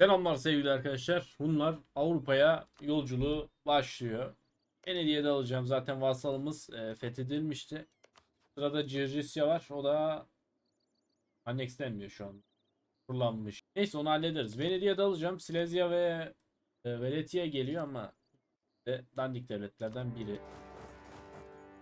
Selamlar sevgili arkadaşlar. Bunlar Avrupa'ya yolculuğu başlıyor. Venedik'e de alacağım. Zaten vasalımız e, fethedilmişti. Sırada Circisya var. O da annexlenmiyor şu an. Kullanmış. Neyse onu hallederiz. Venedik'e de alacağım. Silezya ve e, Venetia geliyor ama de dandik devletlerden biri.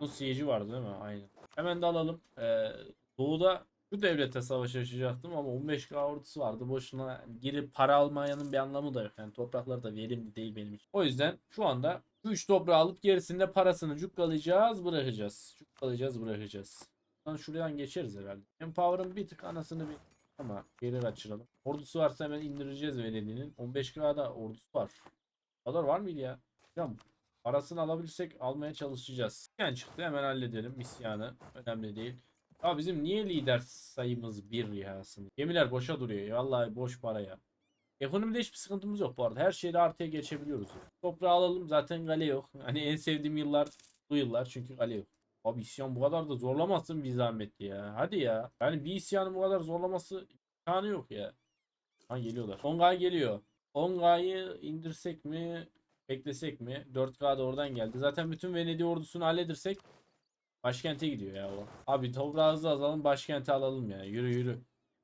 Bunun siyeci vardı değil mi? Aynen. Hemen de alalım. Ee, doğuda şu devlete savaş açacaktım ama 15k ordusu vardı. Boşuna girip para almayanın bir anlamı da yok. Yani toprakları da verimli değil benim için. O yüzden şu anda şu 3 toprağı alıp gerisinde parasını cukkalayacağız bırakacağız. Cukkalayacağız bırakacağız. Lan şuradan geçeriz herhalde. Empower'ın bir tık anasını bir ama geri kaçıralım. Ordusu varsa hemen indireceğiz Venedik'in. 15k'da ordusu var. O kadar var mıydı ya? Tamam. Parasını alabilirsek almaya çalışacağız. Yani çıktı hemen halledelim isyanı. Önemli değil. Ya bizim niye lider sayımız bir ya aslında? Gemiler boşa duruyor ya. Vallahi boş para ya. Ekonomide hiçbir sıkıntımız yok bu arada. Her şeyde artıya geçebiliyoruz. Toprağı alalım zaten gale yok. Hani en sevdiğim yıllar bu yıllar çünkü gale yok. Abi isyan bu kadar da zorlamasın bir zahmet ya. Hadi ya. Yani bir isyanı bu kadar zorlaması imkanı yok ya. Ha geliyorlar. 10K geliyor. 10K'yı indirsek mi? Beklesek mi? 4K da oradan geldi. Zaten bütün Venedik ordusunu halledirsek başkente gidiyor ya o. Abi toprağı hızlı alalım başkenti alalım ya. Yürü yürü.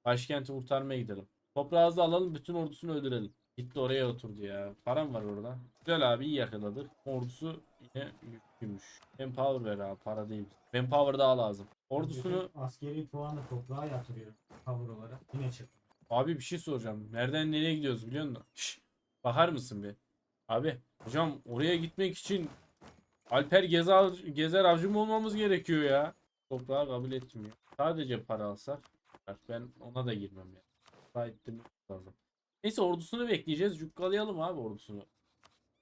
Başkenti kurtarmaya gidelim. Toprağı hızlı alalım bütün ordusunu öldürelim. Gitti oraya oturdu ya. Param var orada. Güzel abi iyi yakaladık. Ordusu yine yüklüymüş. Manpower ver abi para değil. Manpower daha lazım. Ordusunu askeri puanı toprağa yatırıyor tavır olarak. Yine çıktı. Abi bir şey soracağım. Nereden nereye gidiyoruz biliyor musun? Şşş, bakar mısın bir? Abi hocam oraya gitmek için Alper Gezer, Gezer avcı mı olmamız gerekiyor ya? Toprağı kabul etmiyor. Sadece para alsak. Bak ben ona da girmem ya. Ettim lazım. Neyse ordusunu bekleyeceğiz. Cukkalayalım abi ordusunu.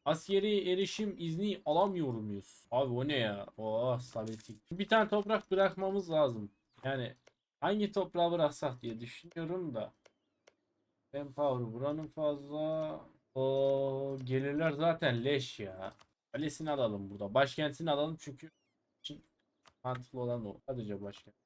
Askeri erişim izni alamıyor muyuz? Abi o ne ya? Oh stabilitik. Bir tane toprak bırakmamız lazım. Yani hangi toprağı bıraksak diye düşünüyorum da. Empower buranın fazla. O gelirler zaten leş ya. Kalesini alalım burada. Başkentini alalım çünkü için mantıklı olan o. Sadece başkent.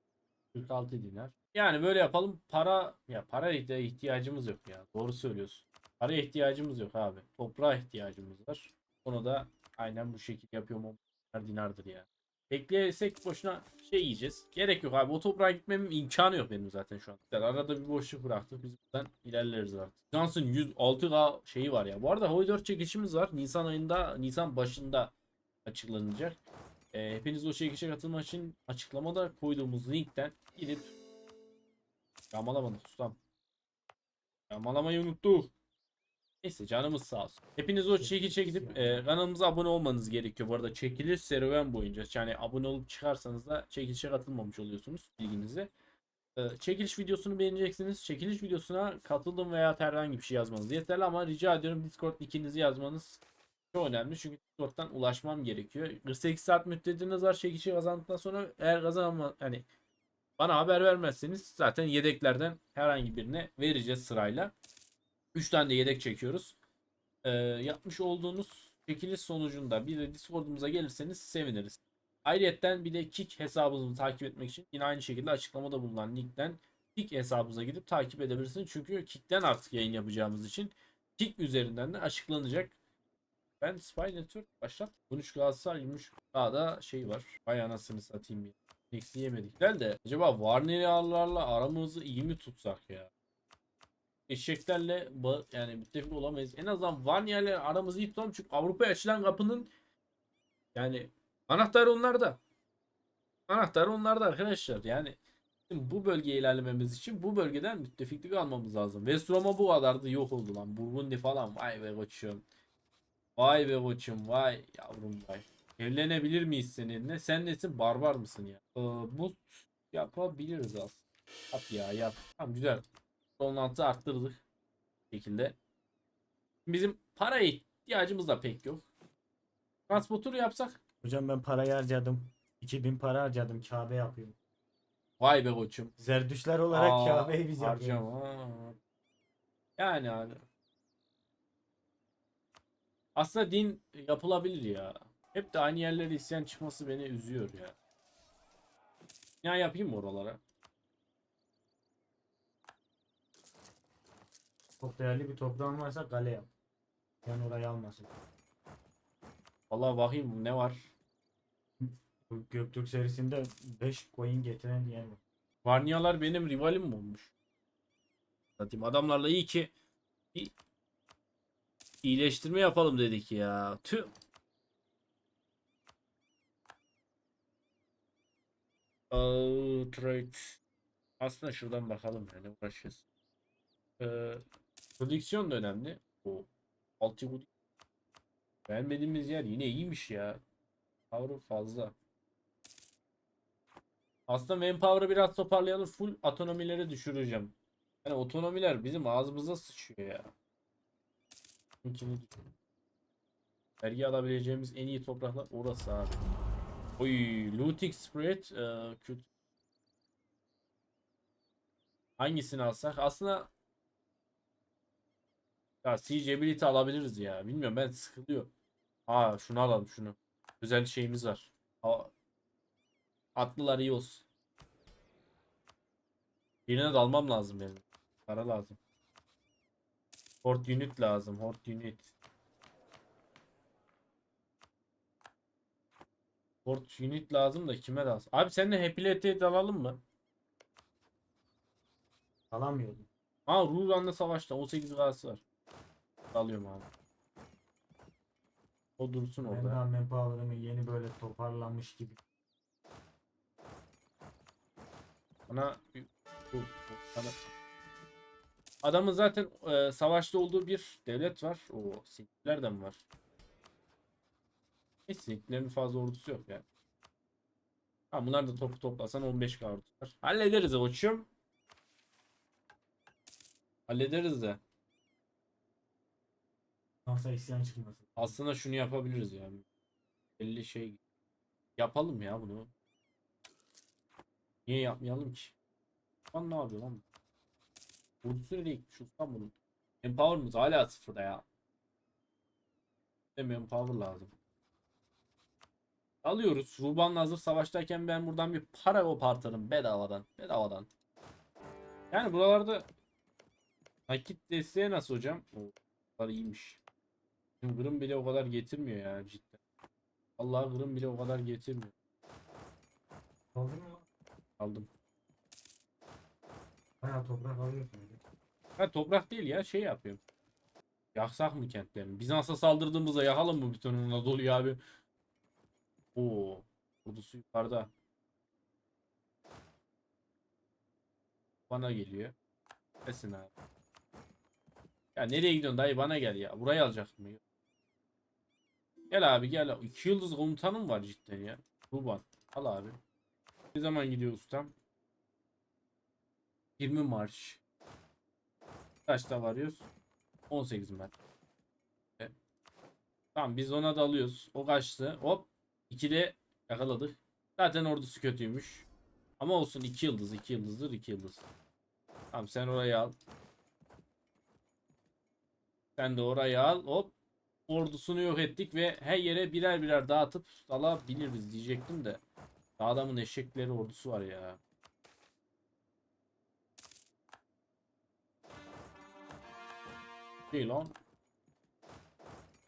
46 dinar. Yani böyle yapalım. Para ya para ihtiyacımız yok ya. Doğru söylüyorsun. Para ihtiyacımız yok abi. Toprağa ihtiyacımız var. Onu da aynen bu şekilde yapıyorum. Dinar dinardır ya. Bekleyesek boşuna şey yiyeceğiz. Gerek yok abi. O toprağa gitmemin imkanı yok benim zaten şu an. Yani arada bir boşluk bıraktık. Biz buradan ilerleriz artık. Johnson 106K şeyi var ya. Bu arada Hoy 4 çekişimiz var. Nisan ayında, Nisan başında açıklanacak. Ee, hepiniz o çekişe katılmak için açıklamada koyduğumuz linkten gidip Yamalamadık ustam. Yamalamayı unuttuk. Neyse canımız sağ olsun. Hepiniz o çekişe gidip e, kanalımıza abone olmanız gerekiyor. Bu arada çekiliş serüven boyunca. Yani abone olup çıkarsanız da çekilişe katılmamış oluyorsunuz bilginize. E, çekiliş videosunu beğeneceksiniz. Çekiliş videosuna katıldım veya herhangi bir şey yazmanız yeterli ama rica ediyorum Discord linkinizi yazmanız çok önemli. Çünkü Discord'dan ulaşmam gerekiyor. 48 saat müddetiniz var çekişi kazandıktan sonra eğer kazanma hani bana haber vermezseniz zaten yedeklerden herhangi birine vereceğiz sırayla. 3 tane de yedek çekiyoruz. Ee, yapmış olduğunuz çekiliş sonucunda bir de Discord'umuza gelirseniz seviniriz. Ayrıyeten bir de Kik hesabımızı takip etmek için yine aynı şekilde açıklamada bulunan linkten Kik hesabımıza gidip takip edebilirsiniz. Çünkü Kik'ten artık yayın yapacağımız için Kik üzerinden de açıklanacak. Ben Spy Network başlat. 13 Galatasaray 23 da şey var. Vay anasını satayım ya. Eksi yemedik. Güzel de acaba Varnerialarla aramızı iyi mi tutsak ya? Eşeklerle yani müttefik olamayız. En azından Varnier'le aramızı iyi tutalım çünkü Avrupa'ya açılan kapının yani anahtarı onlarda. Anahtarı onlarda arkadaşlar. Yani bu bölgeye ilerlememiz için bu bölgeden müttefiklik almamız lazım. West Roma bu kadardı yok oldu lan. Burgundi falan vay be koçum. Vay be koçum vay yavrum vay. Evlenebilir miyiz seninle? Sen nesin? Barbar mısın ya? Ee, bu yapabiliriz aslında. Yap ya yap. Tamam güzel. Donlantı arttırdık. Bu şekilde. Bizim para ihtiyacımız da pek yok. Transporter yapsak. Hocam ben parayı harcadım. 2000 para harcadım Kabe yapıyorum. Vay be koçum. Zerdüşler olarak Aa, Kabe'yi biz yapıyoruz. harcama. Yani abi. Aslında din yapılabilir ya. Hep de aynı yerlere isyan çıkması beni üzüyor ya. Ya yapayım mı oralara? Çok değerli bir toprağın varsa kale yap. Yani orayı almasın. Vallahi bakayım ne var. Bu Göktürk serisinde 5 coin getiren yer var. Varniyalar benim rivalim mi olmuş? Satayım adamlarla iyi ki iyileştirme yapalım dedik ya. Tüh. Aa, trade. Aslında şuradan bakalım yani uğraşacağız. Ee, prodüksiyon da önemli. O altı bu Beğenmediğimiz yer yine iyiymiş ya. Power fazla. Aslında manpower'ı biraz toparlayalım. Full otonomileri düşüreceğim. Yani otonomiler bizim ağzımıza sıçıyor ya. Vergi alabileceğimiz en iyi topraklar orası abi. Oy, looting spread e, kötü. Hangisini alsak? Aslında ya siege ability alabiliriz ya. Bilmiyorum ben sıkılıyor. Aa şunu alalım şunu. Özel şeyimiz var. Aa, atlılar iyi olsun. Birine dalmam lazım benim. Para lazım. Hort unit lazım. Hort unit. Hort unit lazım da kime lazım? Abi seninle Happy dalalım mı? Alamıyordum. Aa Ruran'la savaşta 18 gazı var. Dalıyorum abi. O dursun Ben orada. daha manpower'ımı yeni böyle toparlanmış gibi. Bana bir- bu, bu, bana- Adamın zaten e, savaşta olduğu bir devlet var. O Sinklerden var. Neyse Sinklerin fazla ordusu yok yani. Ha, bunlar da topu toplasan 15 k ordusu var. Hallederiz koçum. Hallederiz de. Nasıl isyan çıkmasın. Aslında şunu yapabiliriz yani. 50 şey yapalım ya bunu. Niye yapmayalım ki? Lan ne yapıyor lan? Ordusu nereye gitmiş ustam bunun? Empower'ımız hala sıfırda ya. Değil mi? Empower lazım. Alıyoruz. Ruban'la hazır savaştayken ben buradan bir para kopartırım bedavadan. Bedavadan. Yani buralarda nakit desteği nasıl hocam? Kadar iyiymiş. Gırım bile o kadar getirmiyor ya cidden. Allah Gırım bile o kadar getirmiyor. Oldu mu? Aldım. Bayağı toprak alıyorsun. Ha toprak değil ya şey yapıyorum. Yaksak mı kentlerini? Bizans'a saldırdığımızda yakalım mı bütün Anadolu'yu abi? Oo. Ordusu yukarıda. Bana geliyor. Kesin abi. Ya nereye gidiyorsun dayı bana gel ya. Burayı alacak mı? Gel abi gel. İki yıldız komutanım var cidden ya. Ruban. Al abi. Ne zaman gidiyor ustam? 20 Marş. Kaçta varıyoruz? 18 Mart. Evet. Tamam biz ona dalıyoruz. O kaçtı. Hop. 2'de yakaladık. Zaten ordusu kötüymüş. Ama olsun 2 yıldız. 2 yıldızdır 2 yıldız. Tamam sen orayı al. Sen de orayı al. Hop. Ordusunu yok ettik ve her yere birer birer dağıtıp dalabiliriz diyecektim de. Adamın eşekleri ordusu var ya. Değil lan.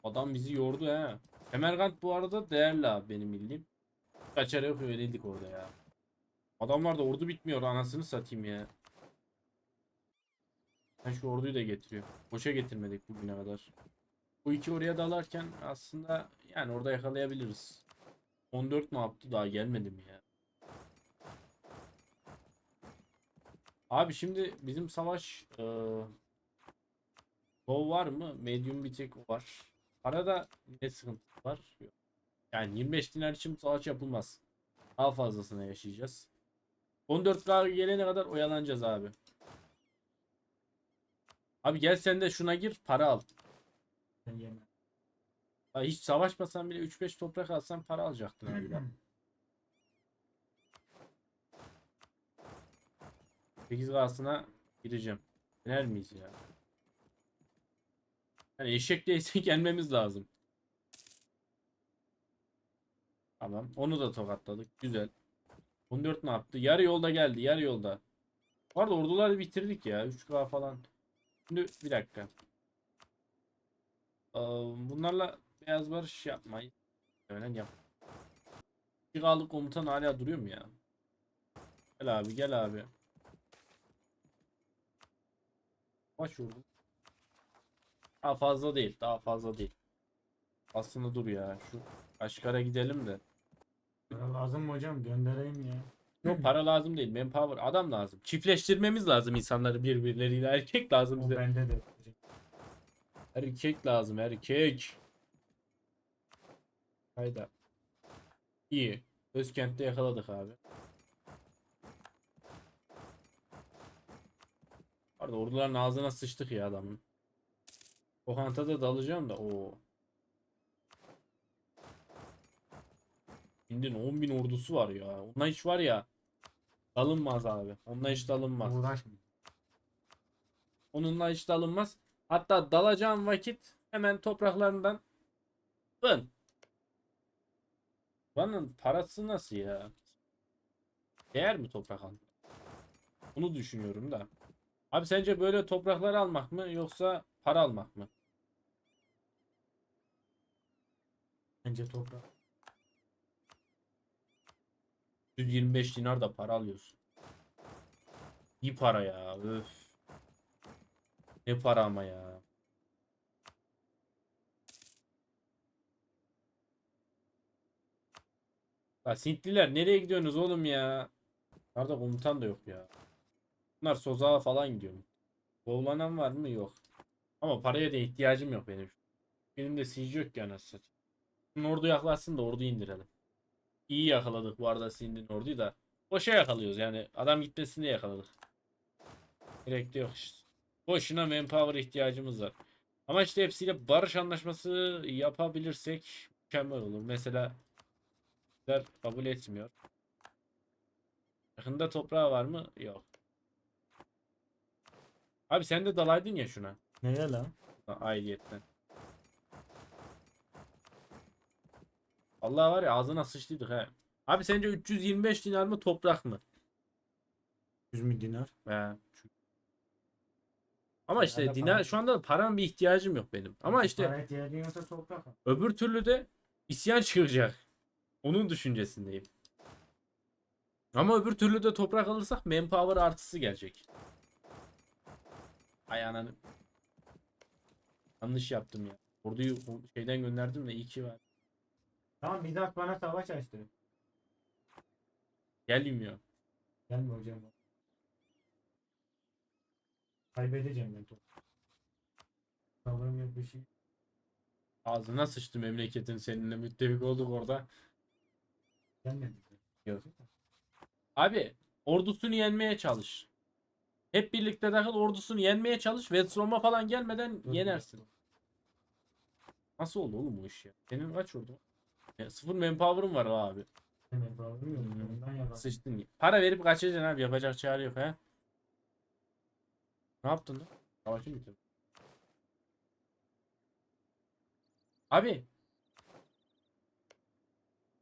Adam bizi yordu he. Emergant bu arada değerli abi benim bildiğim. Kaçar yok öyleydik orada ya. Adamlar da ordu bitmiyor anasını satayım ya. Ben şu orduyu da getiriyor. Boşa getirmedik bugüne kadar. Bu iki oraya dalarken aslında yani orada yakalayabiliriz. 14 mu yaptı daha gelmedi mi ya? Abi şimdi bizim savaş eee Low var mı? Medium bir tek var. Arada ne sıkıntı var? Yok. Yani 25 dinar için savaş yapılmaz. Daha fazlasına yaşayacağız. 14K gelene kadar oyalanacağız abi. Abi gel sen de şuna gir para al. Yemem. Ya hiç savaşmasan bile 3-5 toprak alsan para alacaktın abi. bak. 8K'sına gireceğim. Dener miyiz ya? Yani eşek değilse gelmemiz lazım. Tamam. Onu da tokatladık. Güzel. 14 ne yaptı? Yarı yolda geldi. Yarı yolda. Bu arada orduları bitirdik ya. 3K falan. Şimdi bir dakika. Ee, bunlarla beyaz barış yapmayız. Öyle yap. Kiralık komutan hala duruyor mu ya? Gel abi gel abi. Kaç vurdu? Daha fazla değil. Daha fazla değil. Aslında dur ya. Şu Kaşgar'a gidelim de. Para lazım mı hocam? Göndereyim ya. Yok para lazım değil. Manpower adam lazım. Çiftleştirmemiz lazım insanları birbirleriyle. Erkek lazım O bize. bende de. Erkek lazım erkek. Hayda. İyi. Özkent'te yakaladık abi. Arada orduların ağzına sıçtık ya adamın. Lokantada dalacağım da o. Hind'in 10.000 ordusu var ya. Onunla hiç var ya. Dalınmaz abi. Onunla hiç dalınmaz. Onunla hiç dalınmaz. Hatta dalacağım vakit hemen topraklarından dön. Buranın parası nasıl ya? Değer mi toprak almak? Bunu düşünüyorum da. Abi sence böyle topraklar almak mı yoksa para almak mı? Bence toprak. 125 dinar da para alıyorsun. İyi para ya. Öf. Ne para ama ya. Ya Sintliler nereye gidiyorsunuz oğlum ya? Nerede komutan da yok ya. Bunlar Sozağa falan gidiyor. Kovlanan var mı? Yok. Ama paraya da ihtiyacım yok benim. Benim de siege yok ki anasını satayım. Ordu yaklaşsın da ordu indirelim. İyi yakaladık bu arada Sind'in orduyu da. Boşa yakalıyoruz yani. Adam gitmesin diye yakaladık. Gerek de yok işte. Boşuna manpower ihtiyacımız var. Ama işte hepsiyle barış anlaşması yapabilirsek mükemmel olur. Mesela kabul etmiyor. Yakında toprağı var mı? Yok. Abi sen de dalaydın ya şuna. Neye lan? Aidiyetten. Allah var ya ağzına sıçtıydık he. Abi sence 325 dinar mı toprak mı? 100 bin dinar. He. Ama işte Herhalde dinar para- şu anda param bir ihtiyacım yok benim. Ama işte Para ihtiyacın yoksa öbür türlü de isyan çıkacak. Onun düşüncesindeyim. Ama öbür türlü de toprak alırsak manpower artısı gelecek. Ay ananı. Yanlış yaptım ya. Orduyu o şeyden gönderdim de iyi ki var. Tamam Bizans bana savaş açtı. Gelmiyor. Gelme hocam. Kaybedeceğim ben topu. Sabrım yok bir şey. Ağzına sıçtı memleketin seninle müttefik olduk orada. Gelmedi. Yok. Abi ordusunu yenmeye çalış. Hep birlikte takıl ordusunu yenmeye çalış. Westrom'a falan gelmeden Dur, yenersin. Nasıl oldu oğlum bu iş ya? Senin kaç ordu? Ya, sıfır manpower'ın var abi. Problem yok. Sıçtın. Para verip kaçacaksın abi. Yapacak çare yok he. Ne yaptın lan? Savaşı mı bitirdin? Abi.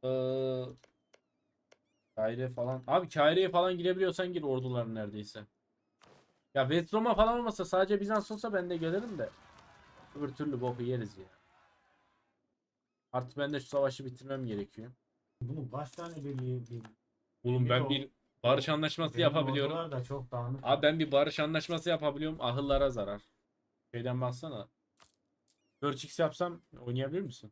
Ee, Kaire falan. Abi Kaire'ye falan girebiliyorsan gir orduların neredeyse. Ya Vestroma falan olmasa sadece Bizans olsa ben de gelirim de. Öbür türlü boku yeriz ya. Artık ben de şu savaşı bitirmem gerekiyor. Bunun kaç tane birliği bir Oğlum Bir ben bir barış anlaşması benim yapabiliyorum. ordular da çok dağınık. Abi ben bir barış anlaşması yapabiliyorum. Ahıllara zarar. Şeyden baksana. 4x yapsam oynayabilir misin?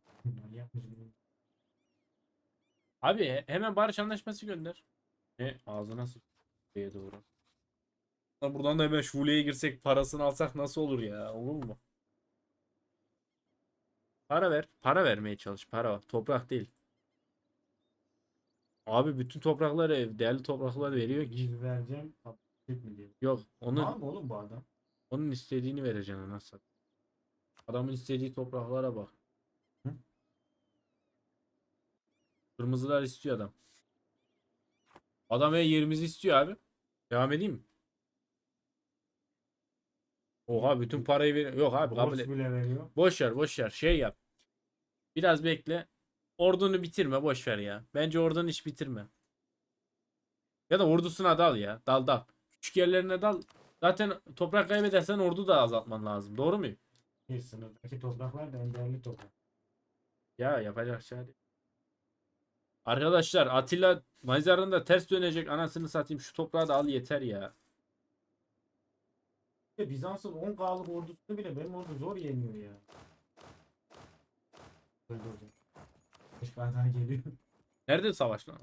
Abi he- hemen barış anlaşması gönder. Ne ağzına sık. Şeye doğru. Lan Buradan da hemen şuleye girsek parasını alsak nasıl olur ya? Olur mu? Para ver. Para vermeye çalış. Para. Toprak değil. Abi bütün toprakları, değerli toprakları veriyor ki. Yüz vereceğim. Tatlık mi. Yok. Onun Tamam mı oğlum bu adam? Onun istediğini vereceksin nasıl? Adamın istediği topraklara bak. Hı? Kırmızılar istiyor adam. Adam yerimizi istiyor abi. Devam edeyim mi? Oha bütün parayı ver. Yok abi kabul Borç et. bile veriyor. Boş ver boş ver. Şey yap. Biraz bekle. Ordunu bitirme boş ver ya. Bence ordunu hiç bitirme. Ya da ordusuna dal ya. Dal dal. Küçük yerlerine dal. Zaten toprak kaybedersen ordu da azaltman lazım. Doğru muyum? Bir sınırdaki topraklar da en değerli toprak. Ya yapacak şey değil. Arkadaşlar Atilla mezarında ters dönecek anasını satayım şu toprağı da al yeter ya. Bizans'ın 10K'lık ordusunu bile benim ordu zor yeniyor ya. Öldü 5K daha geliyor. Nerede savaş lan?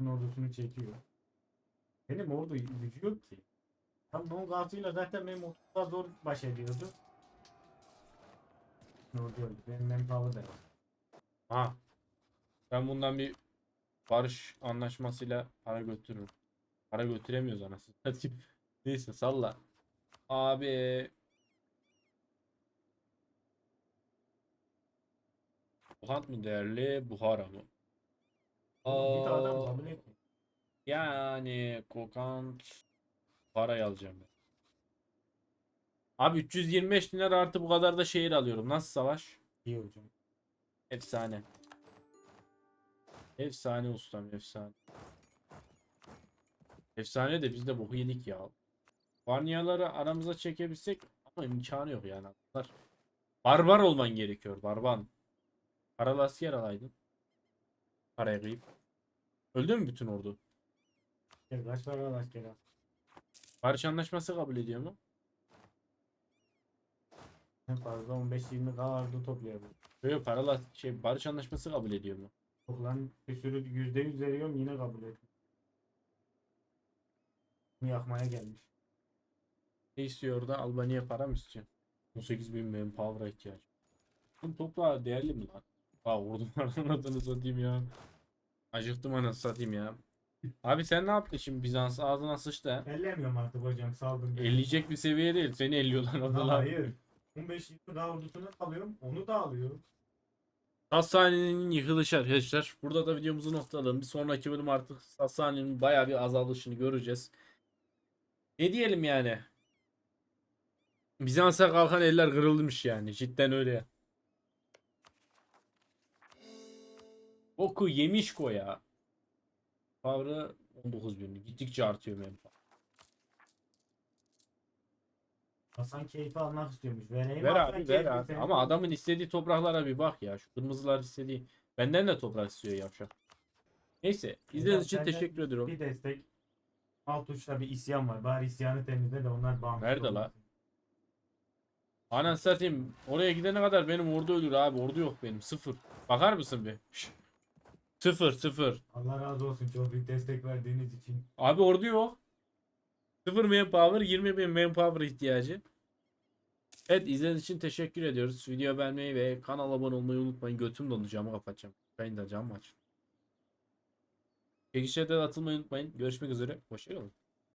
Ordusunu çekiyor. Benim ordu gücü yok ki. Tam 10K'sıyla zaten benim orduda zor baş ediyordu. Ordu öldü. Benim manpower da yok. Ha. Ben bundan bir barış anlaşmasıyla para götürürüm. Para götüremiyoruz anasını. Neyse salla. Abi. Buhant mı değerli, Buhara mı? Bir de adam Aa, kabul etmiyor. Yani Kokant parayı alacağım ben. Abi 325 dinar artı bu kadar da şehir alıyorum. Nasıl savaş? İyi hocam. Efsane. Efsane ustam efsane. Efsane de biz de boku yedik ya. Varniyaları aramıza çekebilsek ama imkanı yok yani. Barbar olman gerekiyor barban. Paralı asker alaydın. Paraya kıyıp. Öldü mü bütün ordu? Gel kaç var asker al. Barış anlaşması kabul ediyor mu? En fazla 15-20 K toplayabilir. Yok yok paralı as- şey barış anlaşması kabul ediyor mu? Yok lan bir sürü %100 veriyorum yine kabul. Bunu yakmaya gelmiş. Ne istiyor orada? Albanya para mı istiyor? 18 bin manpower'a ihtiyaç. Bu toprağı değerli mi lan? Aa vurdum anasını satayım ya. Acıktım anasını satayım ya. Abi sen ne yaptın şimdi Bizans ağzına sıçtı ha? Ellemiyorum artık hocam saldım. Elleyecek bir seviye değil. Seni elliyorlar Lan adalar. Hayır. 15-20 K ordusunu alıyorum onu da alıyor. Sasani'nin yıkılışı arkadaşlar. Burada da videomuzu noktalayalım. Bir sonraki bölüm artık Sasani'nin bayağı bir azalışını göreceğiz. Ne diyelim yani? Bizans'a kalkan eller kırılmış yani. Cidden öyle. Oku yemiş ko ya. Power'ı 19 bin. Gittikçe artıyor benim. Hasan keyfi almak istiyormuş. Vereyim Ver Hasan abi ver keyfi, abi. Ama adamın istediği topraklara bir bak ya. Şu kırmızılar istediği. Benden de toprak istiyor yavşak. Neyse. İzlediğiniz için teşekkür ediyorum. Bir destek. Alt uçta bir isyan var. Bari isyanı temizle de onlar bağımsız Nerede la? Anan satayım. Oraya gidene kadar benim ordu ölür abi. Ordu yok benim. Sıfır. Bakar mısın bir? Şşt. Sıfır sıfır. Allah razı olsun çok büyük destek verdiğiniz için. Abi ordu yok. Sıfır manpower 20 bin manpower ihtiyacı. Evet izlediğiniz için teşekkür ediyoruz. Video beğenmeyi ve kanala abone olmayı unutmayın. Götüm dolu camı kapatacağım. Ben de cam aç. Çekişe de atılmayı unutmayın. Görüşmek üzere. Hoşçakalın.